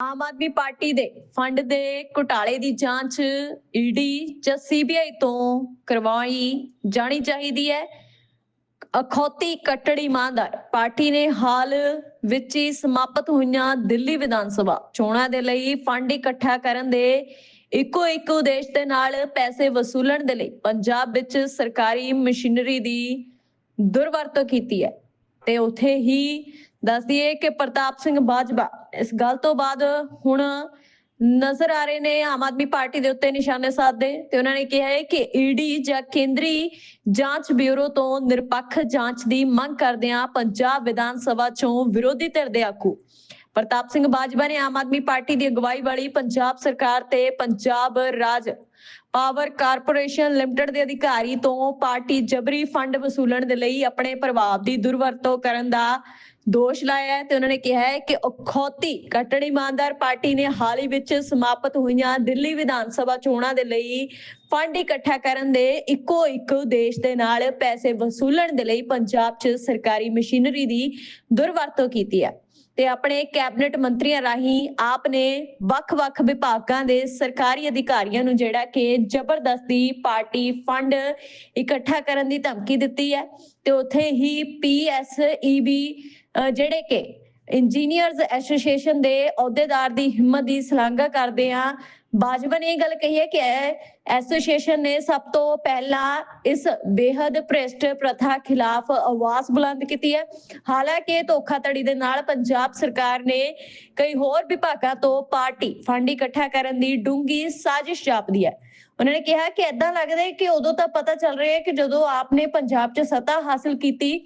Aam Aadmi party ਦੇ fund ਦੇ ਘੁਟਾਲੇ ਦੀ ਜਾਂਚ ਈਡੀ ਜਾਂ ਸੀਬੀਆਈ ਤੋਂ ਕਰਵਾਈ ਜਾਣੀ ਚਾਹੀਦੀ ਹੈ। ਅਖੌਤੀ ਕੱਟੜ ਇਮਾਨਦਾਰ ਪਾਰਟੀ ਨੇ ਹਾਲ ਵਿੱਚ ਹੀ ਸਮਾਪਤ ਹੋਈਆਂ ਦਿੱਲੀ ਵਿਧਾਨ ਸਭਾ ਚੋਣਾਂ ਦੇ ਲਈ ਫੰਡ ਇਕੱਠਾ ਕਰਨ ਦੇ ਇੱਕੋ ਇੱਕ ਉਦੇਸ਼ ਦੇ ਨਾਲ ਪੈਸੇ ਵਸੂਲਣ ਦੇ ਲਈ ਪੰਜਾਬ ਵਿੱਚ ਸਰਕਾਰੀ ਮਸ਼ੀਨਰੀ ਦੀ ਦੁਰਵਰਤੋਂ ਕੀਤੀ ਹੈ। ਤੇ ਉਥੇ ਹੀ ਦੱਸ ਦਈਏ ਕਿ ਪ੍ਰਤਾਪ ਸਿੰਘ ਬਾਜਵਾ, ਇਸ ਗੱਲ ਤੋਂ ਬਾਅਦ ਹੁਣ ਨਜ਼ਰ ਆ ਰਹੇ ਨੇ ਆਮ ਆਦਮੀ ਪਾਰਟੀ ਦੇ ਉੱਤੇ ਨਿਸ਼ਾਨੇ ਸਾਧਦੇ। ਤੇ ਉਹਨਾਂ ਨੇ ਕਿਹਾ ਹੈ ਕਿ ਈਡੀ ਜਾਂ ਕੇਂਦਰੀ ਜਾਂਚ ਬਿਊਰੋ ਤੋਂ ਨਿਰਪੱਖ ਜਾਂਚ ਦੀ ਮੰਗ ਕਰਦਿਆਂ ਪੰਜਾਬ ਵਿਧਾਨ ਸਭਾ ਚੋਂ ਵਿਰੋਧੀ ਧਿਰ ਦੇ ਆਗੂ ਪ੍ਰਤਾਪ ਸਿੰਘ ਬਾਜਵਾ ਨੇ ਆਮ ਆਦਮੀ ਪਾਰਟੀ ਦੀ ਅਗਵਾਈ ਵਾਲੀ ਪੰਜਾਬ ਸਰਕਾਰ ਤੇ Punjab Raj power corporation limited ਦੇ ਅਧਿਕਾਰੀ ਤੋਂ ਪਾਰਟੀ ਜਬਰੀ ਫੰਡ ਵਸੂਲਣ ਦੇ ਲਈ ਆਪਣੇ ਪ੍ਰਭਾਵ ਦੀ ਦੁਰਵਰਤੋਂ ਕਰਨ ਦਾ ਦੋਸ਼ ਲਾਇਆ ਤੇ ਉਹਨਾਂ ਨੇ ਕਿਹਾ ਹੈ ਕਿ ਅਖੌਤੀ ਕੱਟੜ ਇਮਾਨਦਾਰ ਪਾਰਟੀ ਨੇ ਹਾਲ ਹੀ ਵਿੱਚ ਸਮਾਪਤ ਹੋਈਆਂ ਦਿੱਲੀ ਵਿਧਾਨ ਸਭਾ ਚੋਣਾਂ ਦੇ ਲਈ ਫੰਡ ਇਕੱਠਾ ਕਰਨ ਦੇ ਇੱਕੋ ਇੱਕ ਦੇਸ਼ ਦੇ ਨਾਲ ਪੈਸੇ ਵਸੂਲਣ ਦੇ ਲਈ ਪੰਜਾਬ 'ਚ ਸਰਕਾਰੀ ਮਸ਼ੀਨਰੀ ਦੀ ਦੁਰਵਰਤੋਂ ਕੀਤੀ ਹੈ। ਤੇ ਆਪਣੇ ਕੈਬਨਿਟ ਮੰਤਰੀਆਂ ਰਾਹੀਂ ਆਪ ਨੇ ਵੱਖ-ਵੱਖ ਵਿਭਾਗਾਂ ਦੇ ਸਰਕਾਰੀ ਅਧਿਕਾਰੀਆਂ ਨੂੰ ਜਿਹੜਾ ਕਿ ਜ਼ਬਰਦਸਤੀ ਪਾਰਟੀ ਫੰਡ ਇਕੱਠਾ ਕਰਨ ਦੀ ਧਮਕੀ ਦਿੱਤੀ ਹੈ ਤੇ ਉੱਥੇ ਹੀ ਪੀਐਸਈਬੀ ਜਿਹੜੇ ਕਿ ਇੰਜੀਨੀਅਰਸ ਐਸੋਸੀਏਸ਼ਨ ਦੇ ਅਹੁਦੇਦਾਰ ਦੀ ਹਿੰਮਤ ਦੀ ਸ਼ਲਾਘਾ ਕਰਦੇ ਆ ਬਾਜਵਾ ਨੇ ਇਹ ਗੱਲ ਕਹੀ ਹੈ ਕਿ ਐਸੋਸੀਏਸ਼ਨ ਨੇ ਸਭ ਤੋਂ ਪਹਿਲਾਂ ਇਸ ਬੇਹੱਦ ਭ੍ਰਿਸ਼ਟ ਪ੍ਰਥਾ ਖਿਲਾਫ ਆਵਾਜ਼ ਬੁਲੰਦ ਕੀਤੀ ਹੈ। ਹਾਲਾਂਕਿ ਧੋਖਾਧੜੀ ਦੇ ਨਾਲ ਪੰਜਾਬ ਸਰਕਾਰ ਨੇ ਕਈ ਹੋਰ ਵਿਭਾਗਾਂ ਤੋਂ ਪਾਰਟੀ ਫੰਡ ਇਕੱਠਾ ਕਰਨ ਦੀ ਡੂੰਗੀ ਸਾਜ਼ਿਸ਼ ਜਾਪਦੀ ਹੈ। ਉਹਨਾਂ ਨੇ ਕਿਹਾ ਕਿ ਐਦਾਂ ਲੱਗਦਾ ਹੈ ਕਿ ਉਦੋਂ ਤਾਂ ਪਤਾ ਚੱਲ ਰਿਹਾ ਹੈ ਕਿ ਜਦੋਂ ਆਪਨੇ ਪੰਜਾਬ 'ਚ ਸੱਤਾ ਹਾਸਲ ਕੀਤੀ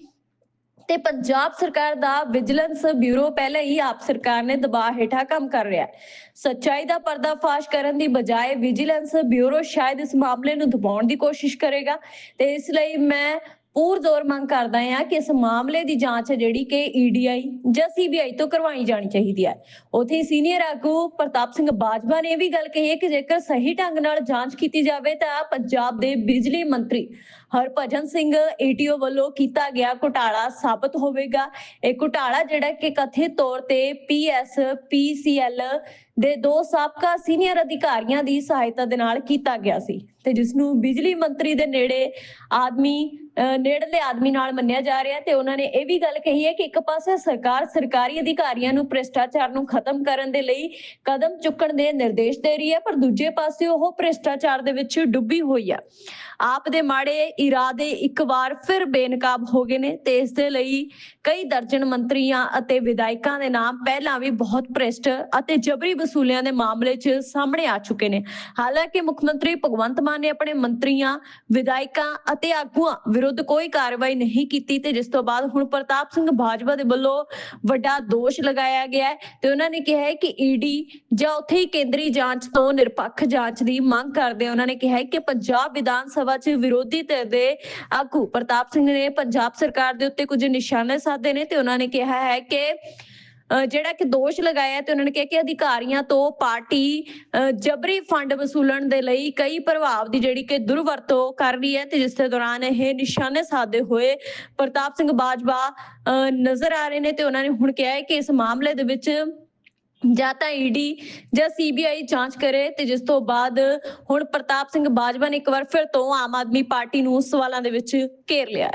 ਤੇ ਪੰਜਾਬ ਸਰਕਾਰ ਦਾ ਵਿਜੀਲੈਂਸ ਬਿਊਰੋ ਪਹਿਲਾਂ ਹੀ ਆਪ ਸਰਕਾਰ ਨੇ ਦਬਾਅ ਹੇਠਾਂ ਕੰਮ ਕਰ ਰਿਹਾ ਹੈ। ਸੱਚਾਈ ਦਾ ਪਰਦਾਫਾਸ਼ ਕਰਨ ਦੀ ਬਜਾਏ ਵਿਜੀਲੈਂਸ ਬਿਊਰੋ ਸ਼ਾਇਦ ਇਸ ਮਾਮਲੇ ਨੂੰ ਦਬਾਉਣ ਦੀ ਕੋਸ਼ਿਸ਼ ਕਰੇਗਾ। ਤੇ ਇਸ ਲਈ ਮੈਂ ਪੂਰ ਜ਼ੋਰ ਮੰਗ ਕਰਦਾ ਹਾਂ ਕਿ ਇਸ ਮਾਮਲੇ ਦੀ ਜਾਂਚ ਹੈ ਜਿਹੜੀ ਕਿ ਈਡੀਆਈ ਜਾਂ ਸੀਬੀਆਈ ਤੋਂ ਕਰਵਾਈ ਜਾਣੀ ਚਾਹੀਦੀ ਹੈ। ਉਥੇ ਸੀਨੀਅਰ ਆਗੂ ਪ੍ਰਤਾਪ ਸਿੰਘ ਬਾਜਵਾ ਨੇ ਇਹ ਵੀ ਗੱਲ ਕਹੀ ਹੈ ਕਿ ਜੇਕਰ ਸਹੀ ਢੰਗ ਨਾਲ ਜਾਂਚ ਕੀਤੀ ਜਾਵੇ ਤਾਂ ਪੰਜਾਬ ਦੇ ਬਿਜਲੀ ਮੰਤਰੀ ਹਰਭਜਨ ਸਿੰਘ ਏਟੀਓ ਵੱਲੋਂ ਕੀਤਾ ਗਿਆ ਘੁਟਾਲਾ ਸਾਬਤ ਹੋਵੇਗਾ। ਇਹ ਘੁਟਾਲਾ ਜਿਹੜਾ ਕਿ ਕਥਿਤ ਤੌਰ ਤੇ ਪੀਐਸ ਪੀਸੀਐਲ ਦੇ ਦੋ ਸਾਬਕਾ ਸੀਨੀਅਰ ਅਧਿਕਾਰੀਆਂ ਦੀ ਸਹਾਇਤਾ ਦੇ ਨਾਲ ਕੀਤਾ ਗਿਆ ਸੀ ਤੇ ਜਿਸ ਨੂੰ ਬਿਜਲੀ ਮੰਤਰੀ ਦੇ ਨੇੜੇ ਆਦਮੀ ਨੇੜਲੇ ਆਦਮੀ ਨਾਲ ਮੰਨਿਆ ਜਾ ਰਿਹਾ ਤੇ ਉਹਨਾਂ ਨੇ ਇਹ ਵੀ ਗੱਲ ਕਹੀ ਹੈ ਕਿ ਇੱਕ ਪਾਸੇ ਸਰਕਾਰ ਸਰਕਾਰੀ ਅਧਿਕਾਰੀਆਂ ਨੂੰ ਭ੍ਰਿਸ਼ਟਾਚਾਰ ਨੂੰ ਖਤਮ ਕਰਨ ਦੇ ਲਈ ਕਦਮ ਚੁੱਕਣ ਦੇ ਨਿਰਦੇਸ਼ ਦੇ ਰਹੀ ਹੈ, ਪਰ ਦੂਜੇ ਪਾਸੇ ਉਹ ਭ੍ਰਿਸ਼ਟਾਚਾਰ ਦੇ ਵਿੱਚ ਡੁੱਬੀ ਹੋਈ ਹੈ। ਆਪ ਦੇ ਮਾੜੇ ਇਰਾਦੇ ਇੱਕ ਵਾਰ ਫਿਰ ਬੇਨਕਾਬ ਹੋ ਗਏ ਨੇ ਤੇ ਇਸ ਦੇ ਲਈ ਕਈ ਦਰਜਨ ਮੰਤਰੀਆਂ ਅਤੇ ਵਿਧਾਇਕਾਂ ਦੇ ਨਾਮ ਪਹਿਲਾਂ ਵੀ ਬਹੁਤ ਭ੍ਰਿਸ਼ਟ ਅਤੇ ਜਬਰੀ ਵਸੂਲੀਆਂ ਦੇ ਮਾਮਲੇ 'ਚ ਸਾਹਮਣੇ ਆ ਚੁੱਕੇ ਨੇ। ਹਾਲਾਂਕਿ ਮੁੱਖ ਮੰਤਰੀ ਭਗਵੰਤ ਮਾਨ ਨੇ ਆਪਣੇ ਮੰਤਰੀਆਂ, ਵਿਧਾਇਕਾਂ ਅਤੇ ਆਗੂਆਂ ਵਿਰੁੱਧ ਕੋਈ ਕਾਰਵਾਈ ਨਹੀਂ ਕੀਤੀ ਤੇ ਜਿਸ ਤੋਂ ਬਾਅਦ ਹੁਣ ਪ੍ਰਤਾਪ ਸਿੰਘ ਬਾਜਵਾ ਦੇ ਵੱਲੋਂ ਵੱਡਾ ਦੋਸ਼ ਲਗਾਇਆ ਗਿਆ ਹੈ ਤੇ ਉਹਨਾਂ ਨੇ ਕਿਹਾ ਹੈ ਕਿ ਈਡੀ ਜਾਂ ਉੱਥੇ ਹੀ ਕੇਂਦਰੀ ਜਾਂਚ ਤੋਂ ਨਿਰਪੱਖ ਜਾਂਚ ਦੀ ਮੰਗ ਕਰਦੇ ਉਹਨਾਂ ਨੇ ਕਿਹਾ ਹੈ ਕਿ ਪੰਜਾਬ ਵਿਧਾਨ ਸਭਾ 'ਚ ਵਿਰੋਧੀ ਧਿਰ ਦੇ ਆਗੂ। ਪ੍ਰਤਾਪ ਸਿੰਘ ਨੇ ਪੰਜਾਬ ਸਰਕਾਰ ਦੇ ਉੱਤੇ ਕੁਝ ਨਿਸ਼ਾਨੇ ਸਾਧੇ ਨੇ ਤੇ ਉਹਨਾਂ ਨੇ ਕਿਹਾ ਹੈ ਕਿ ਜਿਹੜਾ ਕਿ ਦੋਸ਼ ਲਗਾਇਆ ਤੇ ਉਹਨਾਂ ਨੇ ਕਿਹਾ ਕਿ ਅਧਿਕਾਰੀਆਂ ਤੋਂ ਪਾਰਟੀ ਜਬਰੀ ਫੰਡ ਵਸੂਲਣ ਦੇ ਲਈ ਕਈ ਪ੍ਰਭਾਵ ਦੀ ਜਿਹੜੀ ਕਿ ਦੁਰਵਰਤੋਂ ਕਰ ਰਹੀ ਹੈ ਤੇ ਜਿਸ ਦੇ ਦੌਰਾਨ ਇਹ ਨਿਸ਼ਾਨੇ ਸਾਧੇ ਹੋਏ ਪ੍ਰਤਾਪ ਸਿੰਘ ਬਾਜਵਾ ਅਹ ਨਜ਼ਰ ਆ ਰਹੇ ਨੇ ਤੇ ਉਹਨਾਂ ਨੇ ਹੁਣ ਕਿਹਾ ਹੈ ਕਿ ਇਸ ਮਾਮਲੇ ਦੇ ਵਿੱਚ ਜਾਂ ਤਾਂ ਈਡੀ ਜਾਂ ਸੀਬੀਆਈ ਜਾਂਚ ਕਰੇ ਤੇ ਜਿਸ ਤੋਂ ਬਾਅਦ ਹੁਣ ਪ੍ਰਤਾਪ ਸਿੰਘ ਬਾਜਵਾ ਨੇ ਇੱਕ ਵਾਰ ਫਿਰ ਤੋਂ ਆਮ ਆਦਮੀ ਪਾਰਟੀ ਨੂੰ ਸਵਾਲਾਂ ਦੇ ਵਿੱਚ ਘੇਰ ਲਿਆ